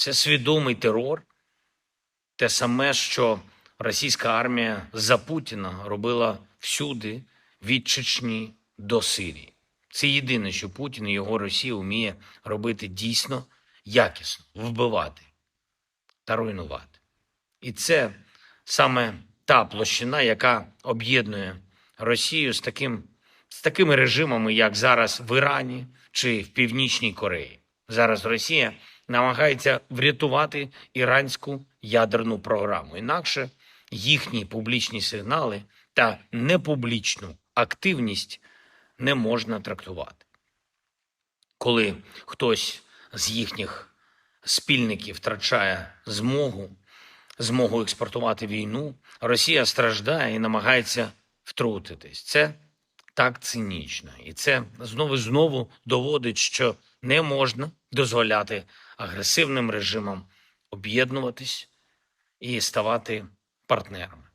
Це свідомий терор, те саме, що російська армія за Путіна робила всюди від Чечні до Сирії. Це єдине, що Путін і його Росія вміє робити дійсно якісно, вбивати та руйнувати. І це саме та площина, яка об'єднує Росію з таким з такими режимами, як зараз в Ірані чи в Північній Кореї. Зараз Росія намагається врятувати іранську ядерну програму. Інакше їхні публічні сигнали та непублічну активність не можна трактувати. Коли хтось з їхніх спільників втрачає змогу, змогу експортувати війну, Росія страждає і намагається втрутитись. Це так цинічно. І це знову знову доводить, що не можна дозволяти агресивним режимам об'єднуватись і ставати партнерами.